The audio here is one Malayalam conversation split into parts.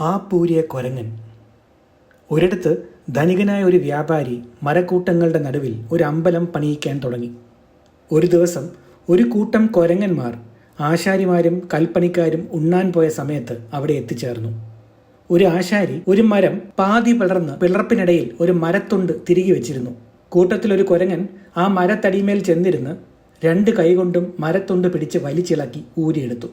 ആ പൂരിയ കൊരങ്ങൻ. ഒരിടത്ത് ധനികനായ ഒരു വ്യാപാരി മരക്കൂട്ടങ്ങളുടെ നടുവിൽ ഒരു അമ്പലം പണിയിക്കാൻ തുടങ്ങി. ഒരു ദിവസം ഒരു കൂട്ടം കൊരങ്ങന്മാർ ആശാരിമാരും കൽപ്പണിക്കാരും ഉണ്ണാൻ പോയ സമയത്ത് അവിടെ എത്തിച്ചേർന്നു. ഒരു ആശാരി ഒരു മരം പാതി പിളർന്ന് പിളർപ്പിനിടയിൽ ഒരു മരത്തുണ്ട് തിരികെ വെച്ചിരുന്നു. കൂട്ടത്തിൽ ഒരു കൊരങ്ങൻ ആ മരത്തടിമേൽ ചെന്നിരുന്ന് രണ്ട് കൈകൊണ്ടും മരത്തുണ്ട് പിടിച്ച് വലിച്ചിളക്കി ഊരിയെടുത്തു.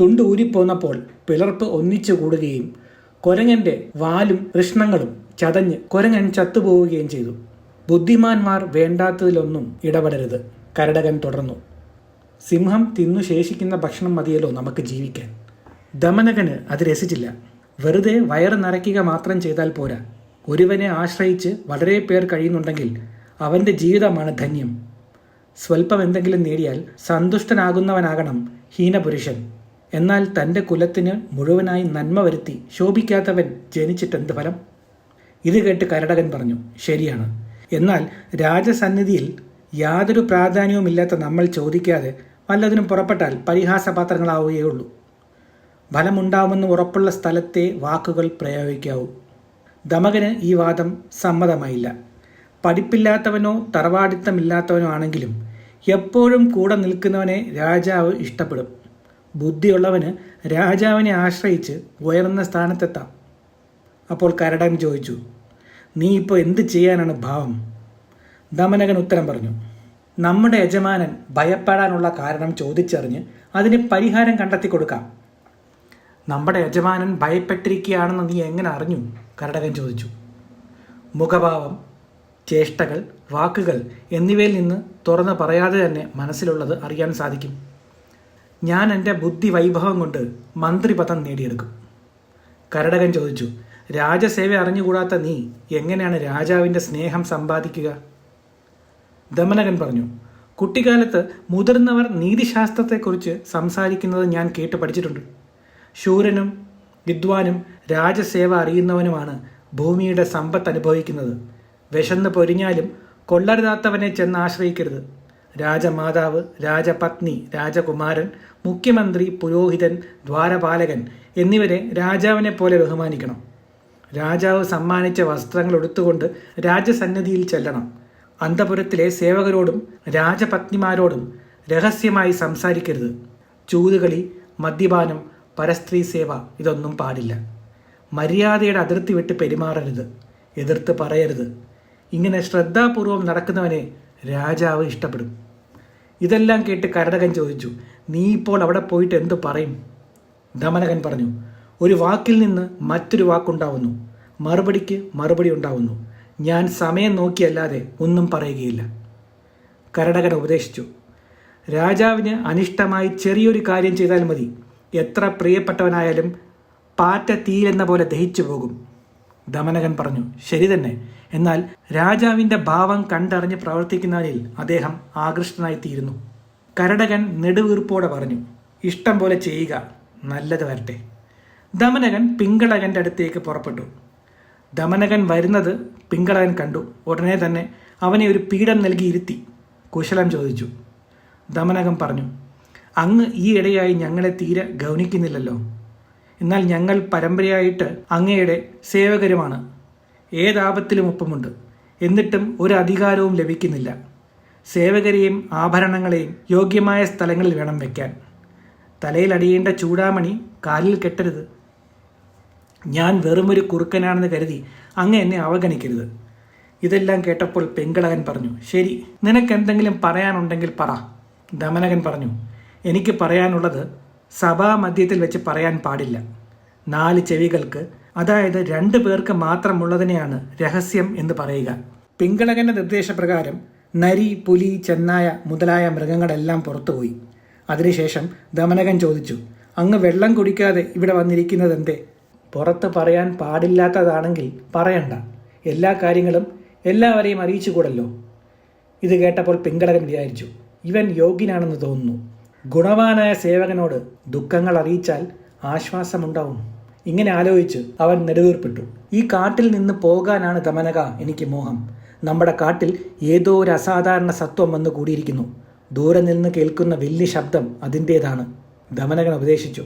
തുണ്ട് ഊരിപ്പോന്നപ്പോൾ പിളർപ്പ് ഒന്നിച്ചു കൂടുകയും കൊരങ്ങന്റെ വാലും കൃഷ്ണങ്ങളും ചതഞ്ഞ് കൊരങ്ങൻ ചത്തുപോവുകയും ചെയ്തു. ബുദ്ധിമാന്മാർ വേണ്ടാത്തതിലൊന്നും ഇടപെടരുത്. കരടകൻ തുടർന്നു. സിംഹം തിന്നു ശേഷിക്കുന്ന ഭക്ഷണം മതിയല്ലോ നമുക്ക് ജീവിക്കാൻ. ദമനകന് അത് രസിച്ചില്ല. വെറുതെ വയറ് നിറയ്ക്കുക മാത്രം ചെയ്താൽ പോരാ. ഒരുവനെ ആശ്രയിച്ച് വളരെ പേർ കഴിയുന്നുണ്ടെങ്കിൽ അവന്റെ ജീവിതമാണ് ധന്യം. സ്വല്പം എന്തെങ്കിലും നേടിയാൽ സന്തുഷ്ടനാകുന്നവനാകണം ഹീനപുരുഷൻ. എന്നാൽ തന്റെ കുലത്തിന് മുഴുവനായി നന്മ വരുത്തി ശോഭിക്കാത്തവൻ ജനിച്ചിട്ടെന്ത് ഫലം? ഇത് കേട്ട് കരടകൻ പറഞ്ഞു ശരിയാണ്. എന്നാൽ രാജസന്നിധിയിൽ യാതൊരു പ്രാധാന്യവുമില്ലാത്ത നമ്മൾ ചോദിക്കാതെ വല്ലതിനും പുറപ്പെട്ടാൽ പരിഹാസപാത്രങ്ങളാവുകയുള്ളൂ. ഫലമുണ്ടാവുമെന്ന് ഉറപ്പുള്ള സ്ഥലത്തെ വാക്കുകൾ പ്രയോഗിക്കാവൂ. ദമകന് ഈ വാദം സമ്മതമായില്ല. പഠിപ്പില്ലാത്തവനോ തറവാടിത്തമില്ലാത്തവനോ ആണെങ്കിലും എപ്പോഴും കൂടെ നിൽക്കുന്നവനെ രാജാവ് ഇഷ്ടപ്പെടും. ബുദ്ധിയുള്ളവന് രാജാവിനെ ആശ്രയിച്ച് ഉയർന്ന സ്ഥാനത്തെത്താം. അപ്പോൾ കരടൻ ചോദിച്ചു നീ ഇപ്പോൾ എന്ത് ചെയ്യാനാണ് ഭാവം? ദമനകൻ ഉത്തരം പറഞ്ഞു നമ്മുടെ യജമാനൻ ഭയപ്പെടാനുള്ള കാരണം ചോദിച്ചറിഞ്ഞ് അതിന് പരിഹാരം കണ്ടെത്തി കൊടുക്കാം. നമ്മുടെ യജമാനൻ ഭയപ്പെട്ടിരിക്കുകയാണെന്ന് നീ എങ്ങനെ അറിഞ്ഞു? കരടകൻ ചോദിച്ചു. മുഖഭാവം ചേഷ്ടകൾ വാക്കുകൾ എന്നിവയിൽ നിന്ന് തുറന്ന് പറയാതെ തന്നെ മനസ്സിലുള്ളത് അറിയാൻ സാധിക്കും. ഞാൻ എന്റെ ബുദ്ധി വൈഭവം കൊണ്ട് മന്ത്രിപദം നേടിയെടുക്കും. കരടകൻ ചോദിച്ചു രാജസേവ അറിഞ്ഞുകൂടാത്ത നീ എങ്ങനെയാണ് രാജാവിന്റെ സ്നേഹം സമ്പാദിക്കുക? ദമനകൻ പറഞ്ഞു കുട്ടിക്കാലത്ത് മുതിർന്നവർ നീതിശാസ്ത്രത്തെക്കുറിച്ച് സംസാരിക്കുന്നത് ഞാൻ കേട്ട് പഠിച്ചിട്ടുണ്ട്. ശൂരനും വിദ്വാനും രാജസേവ അറിയുന്നവനുമാണ് ഭൂമിയുടെ സമ്പത്ത് അനുഭവിക്കുന്നത്. വിശന്ന് പൊരിഞ്ഞാലും കൊള്ളരുതാത്തവനെ ചെന്ന് ആശ്രയിക്കരുത് രാജമാതാവ് രാജപത്നി രാജകുമാരൻ മുഖ്യമന്ത്രി പുരോഹിതൻ ദ്വാരപാലകൻ എന്നിവരെ രാജാവിനെ പോലെ ബഹുമാനിക്കണം. രാജാവ് സമ്മാനിച്ച വസ്ത്രങ്ങൾ എടുത്തുകൊണ്ട് രാജസന്നിധിയിൽ ചെല്ലണം. അന്തപുരത്തിലെ സേവകരോടും രാജപത്നിമാരോടും രഹസ്യമായി സംസാരിക്കരുത്. ചൂതുകളി മദ്യപാനം പരസ്ത്രീ സേവ ഇതൊന്നും പാടില്ല. മര്യാദയുടെ അതിർത്തി വിട്ട് പെരുമാറരുത്. എതിർത്ത് പറയരുത്. ഇങ്ങനെ ശ്രദ്ധാപൂർവം നടക്കുന്നവനെ രാജാവ് ഇഷ്ടപ്പെടും. ഇതെല്ലാം കേട്ട് കരടകൻ ചോദിച്ചു നീ ഇപ്പോൾ അവിടെ പോയിട്ട് എന്ത് പറയും? ദമനകൻ പറഞ്ഞു ഒരു വാക്കിൽ നിന്ന് മറ്റൊരു വാക്കുണ്ടാവുന്നു. മറുപടിക്ക് മറുപടി ഉണ്ടാവുന്നു. ഞാൻ സമയം നോക്കിയല്ലാതെ ഒന്നും പറയുകയില്ല. കരടകൻ ഉപദേശിച്ചു രാജാവിന് അനിഷ്ടമായി ചെറിയൊരു കാര്യം ചെയ്താൽ മതി. എത്ര പ്രിയപ്പെട്ടവനായാലും പാറ്റ തീയിലെന്ന പോലെ ദഹിച്ചു പോകും ദമനകൻ പറഞ്ഞു ശരി തന്നെ. എന്നാൽ രാജാവിന്റെ ഭാവം കണ്ടറിഞ്ഞ് പ്രവർത്തിക്കുന്നവരിൽ അദ്ദേഹം ആകൃഷ്ടനായി തീരുന്നു കരടകൻ നെടുവീർപ്പോടെ പറഞ്ഞു ഇഷ്ടം പോലെ ചെയ്യുക നല്ലത് വരട്ടെ. ദമനകൻ പിങ്കളകന്റെ അടുത്തേക്ക് പുറപ്പെട്ടു. ദമനകൻ വരുന്നത് പിങ്കളകൻ കണ്ടു. ഉടനെ തന്നെ അവനെ ഒരു പീഠം നൽകി ഇരുത്തി. കുശലം ചോദിച്ചു. ദമനകൻ പറഞ്ഞു അങ്ങ് ഈ ഇടയായി ഞങ്ങളെ തീരെ ഗൗനിക്കുന്നില്ലല്ലോ. എന്നാൽ ഞങ്ങൾ പരമ്പരയായിട്ട് അങ്ങയുടെ സേവകരുമാണ്. ഏതാപത്തിലും ഒപ്പമുണ്ട്. എന്നിട്ടും ഒരു അധികാരവും ലഭിക്കുന്നില്ല. സേവകരെയും ആഭരണങ്ങളെയും യോഗ്യമായ സ്ഥലങ്ങളിൽ വേണം വെക്കാൻ. തലയിൽ അടിയേണ്ട ചൂടാമണി കാലിൽ കെട്ടരുത്. ഞാൻ വെറുമൊരു കുറുക്കനാണെന്ന് കരുതി അങ്ങ് എന്നെ അവഗണിക്കരുത്. ഇതെല്ലാം കേട്ടപ്പോൾ പെങ്കളകൻ പറഞ്ഞു ശരി നിനക്കെന്തെങ്കിലും പറയാനുണ്ടെങ്കിൽ പറ. ദമനകൻ പറഞ്ഞു എനിക്ക് പറയാനുള്ളത് സഭാമധ്യത്തിൽ വെച്ച് പറയാൻ പാടില്ല. നാല് ചെവികൾക്ക് അതായത് രണ്ട് പേർക്ക് മാത്രമുള്ളതിനെയാണ് രഹസ്യം എന്ന് പറയുക. പിങ്കളകന്റെ നിർദ്ദേശപ്രകാരം നരി പുലി ചെന്നായ മുതലായ മൃഗങ്ങളെല്ലാം പുറത്തുപോയി. അതിനുശേഷം ദമനകൻ ചോദിച്ചു അങ്ങ് വെള്ളം കുടിക്കാതെ ഇവിടെ വന്നിരിക്കുന്നത് എന്തേ പുറത്ത് പറയാൻ പാടില്ലാത്തതാണെങ്കിൽ പറയണ്ട. എല്ലാ കാര്യങ്ങളും എല്ലാവരെയും അറിയിച്ചുകൂടല്ലോ? ഇത് കേട്ടപ്പോൾ പിങ്കളകൻ വിചാരിച്ചു ഇവൻ യോഗ്യനാണെന്ന് തോന്നുന്നു. ഗുണവാനായ സേവകനോട് ദുഃഖങ്ങൾ അറിയിച്ചാൽ ആശ്വാസമുണ്ടാവും. ഇങ്ങനെ ആലോചിച്ച് അവൻ നെടുവീർപ്പിട്ടു. ഈ കാട്ടിൽ നിന്ന് പോകാനാണ് ദമനക എനിക്ക് മോഹം. നമ്മുടെ കാട്ടിൽ ഏതോ ഒരു അസാധാരണ സത്വം വന്നു കൂടിയിരിക്കുന്നു. ദൂരെ നിന്ന് കേൾക്കുന്ന വലിയ ശബ്ദം അതിന്റേതാണ്. ദമനകൻ ഉപദേശിച്ചു.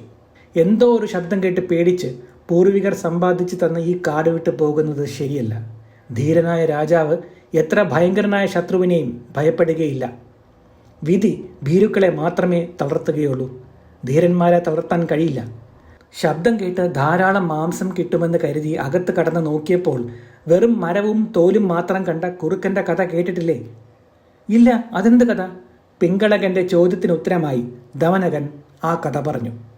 എന്തോ ഒരു ശബ്ദം കേട്ട് പേടിച്ച് പൂർവികർ സമ്പാദിച്ചു തന്ന ഈ കാട് വിട്ട് പോകുന്നത് ശരിയല്ല. ധീരനായ രാജാവ് എത്ര ഭയങ്കരനായ ശത്രുവിനെയും ഭയപ്പെടുകയില്ല. വിധി ഭീരുക്കളെ മാത്രമേ തളർത്തുകയുള്ളൂ. ധീരന്മാരെ തളർത്താൻ കഴിയില്ല. ശബ്ദം കേട്ട് ധാരാളം മാംസം കിട്ടുമെന്ന് കരുതി അകത്ത് കടന്ന് നോക്കിയപ്പോൾ വെറും മരവും തോലും മാത്രം കണ്ട കുറുക്കന്റെ കഥ കേട്ടിട്ടില്ലേ? ഇല്ല അതെന്ത് കഥ? പിങ്കളകന്റെ ചോദ്യത്തിന് ഉത്തരമായി ധവനകൻ ആ കഥ പറഞ്ഞു.